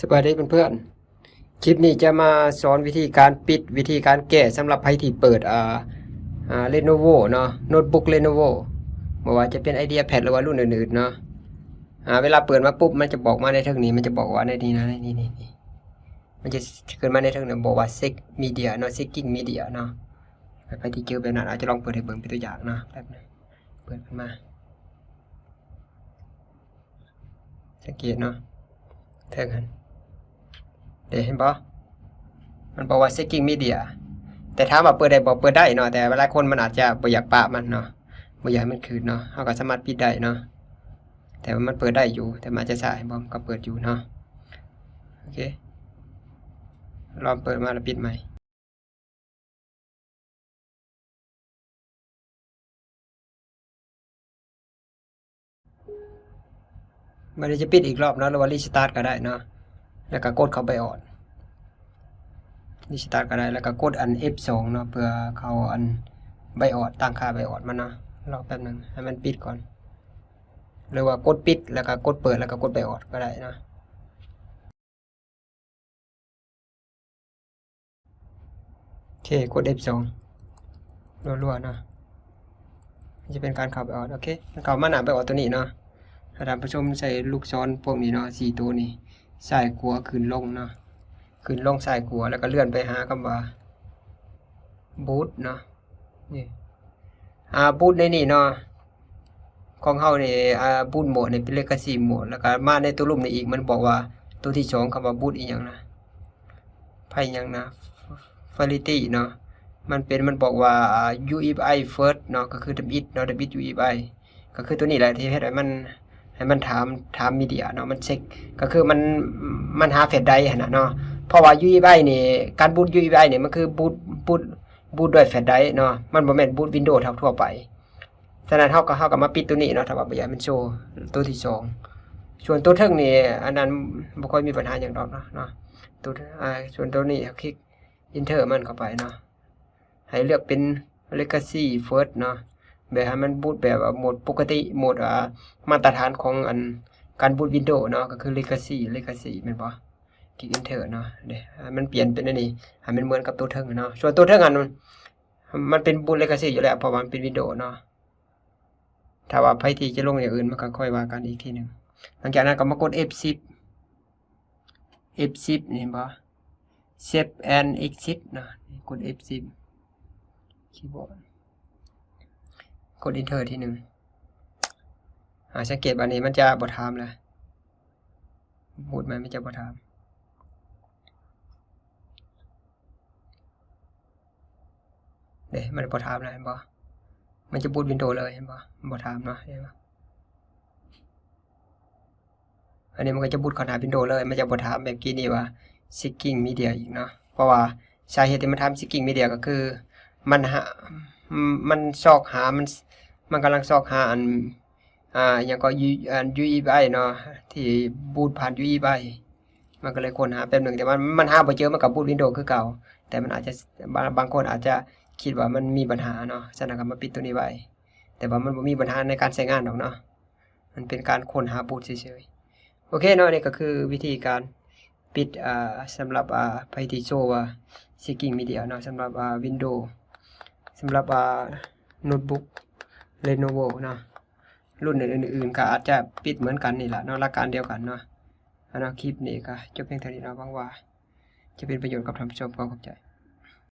สวัสดีเพื่อนๆ คลิปนี้จะมาสอนวิธีการปิดวิธีการแก้สำหรับใครที่เปิดอ่าอ่า Lenovo เนาะโน้ตบุ๊ก Lenovo ไม่ว่าจะเป็น IdeaPad หรือว่ารุ่นอื่นๆเนาะอ่าเวลาเปิดมาปุ๊บมันจะบอกมาในเทางนี้ มันจะบอกว่าในนี้นะในนี้นี่มันจะขึ้นมาในเทางนี้บอกว่า Sec Media เนาะ Secking Media เนาะใครที่เจอแบบนั้นอาจจะลองเปิดให้เบิ่งเป็นตัวอย่างเนาะแป๊บนึงเปิดขึ้นมาสังเกตเนาะเท่ากัน เดี๋ยวเห็นปะมันบอกว่า seeking media แต่ถามว่าเปิดได้บอกเปิดได้เนาะแต่เวลาคนมันอาจจะบ่อยากปะมันเนาะบ่อยากมันคืนเนาะเขาก็สามารถปิดได้เนาะแต่ว่ามันเปิดได้อยู่ แต่มันอาจจะสายบอมก็เปิดอยู่เนาะโอเคลองเปิดมาแล้วปิดใหม่มันจะปิดอีกรอบเนาะหรือว่ารีสตาร์ทก็ได้เนาะ แล้วก็กดเข้าไปออนรีสตาร์ทก็ได้แล้วก็กดอัน F2 เนาะเพื่อเข้าอันไบออดตั้งค่าไบออดมันนะรอแป๊บหนึงให้มันปิดก่อน หรือว่ากดปิดแล้วก็กดเปิดแล้วก็กดไบออดก็ได้เนาะโอเคกด F2 รัวๆเนาะจะเป็นการเข้าไบออดโอเคมันเข้ามาหนาไบออดตัวนี้เนาะถ้าท่านผู้ชมใส่ลูกศรพวกนี้เนาะสี่ตัวนี้ ใสายขวขึ้นลงเนาะขึ้นลงใสายขวแล้วก็เลื่อนไปหาคำว่าบูทเนาะนี่อ่าบูทในนี่เนาะของเฮานี่อ่าบูทโหมดนี่เป็นเลขสี่โหมดแล้วก็มาในตัวรูปนี่อีกมันบอกว่าตัวที่สองคำว่าบูทอีกอย่างนะไพ่ยังนะ Fidelity เนาะมันเป็นมันบอกว่าอ่า UEFI first เนาะก็คือ W นาะ W UEFI ก็คือตัวนี้แหละที่เฮ็ดให้มัน ให้มันถามถามมีเดียเนาะมันเช็คก็คือมันมันหาเฟซได้นะเนาะเพราะว่า UEFI นี่การบูต UEFI นี่มันคือบูตบูตบูตด้วยเฟซได้เนาะมันบ่แม่นบูต Windows เท่าทั่วไปฉะนั้นเฮาก็เฮาก็มาปิดตัวนี้เนาะถ้าว่าบ่อยากมันโชว์ตัวที่สองส่วนตัวเทิงนี่อันนั้นบ่ค่อยมีปัญหาหยังดอกเนาะเนาะตัวอ่าส่วนตัวนี้คลิก Enter มันเข้าไปเนาะให้เลือกเป็น Legacy First เนาะ แบบให้มันบูตแบบโหมดปกติโหมดอ่ามาตรฐานของอันการบูตวินโดว์เนาะก็คือ legacy legacy แม่นบ่คลิก enter เนาะเดี๋ยวมันเปลี่ยนเป็นอันนี้ให้มันเหมือนกับตัวเทิงเนาะส่วนตัวเทิงอันมันมันเป็นบูต legacy อยู่แล้วเพราะว่ามันเป็นวินโดว์เนาะถ้าว่าไผที่จะลงอย่างอื่นมันก็ค่อยว่ากันอีกทีหนึ่งหลังจากนั้นก็มากด F10 F10 นี่เห็นบ่ save and exit นะกด F10 คีย์บอร์ด กด enter ทีหนึ่งหาสังเกตบันนี้มันจะบทถามเลยบูดมันไม่จะบทถามเดี๋ยวมันบทถามเลยเห็นปะมันจะบูตวินโดว์เลยเห็นปะบทถามเนาะเห็นปะอันนี้มันก็จะบูตข้าหน้าวินโดว์เลย มันจะบทถามแบบกี้นี่ว่า seeking media อีกเนาะเพราะว่าสาเหตุที่มันทำ seeking media ก็คือมันหา มันซอกหามันมันกำลังซอกหาอันอ่าอย่างก็ยูอัน UEFI เนาะที่บูตผ่าน UEFI มันก็เลยค้นหาแป๊บหนึ่งแต่มันมันหาบ่เจอมันกับบูตวินโดว์คือเก่า แต่มันอาจจะบางบางคนอาจจะคิดว่ามันมีปัญหาเนาะฉะนั้นก็มาปิดตัวนี้ไว้แต่ว่ามันมีปัญหาในการใช้งานหรอกเนาะมันเป็นการค้นหาบูตเฉยๆโอเคเนาะนี่ก็คือวิธีการปิดอ่าสำหรับอ่าไพที่โชว์ว่า Seeking Media เนาะสำหรับอ่า Windows สำหรับโน้ตบุ๊ก Lenovo เนาะรุ่นอื่นๆก็อาจจะปิดเหมือนกันนี่แหละเนาะหลักการเดียวกันเนาะอันเนาคลิปนี้ก็จบเพียงเท่านี้เนาะหวังว่า จะเป็นประโยชน์กับท่านผู้ชมขอขอบใจ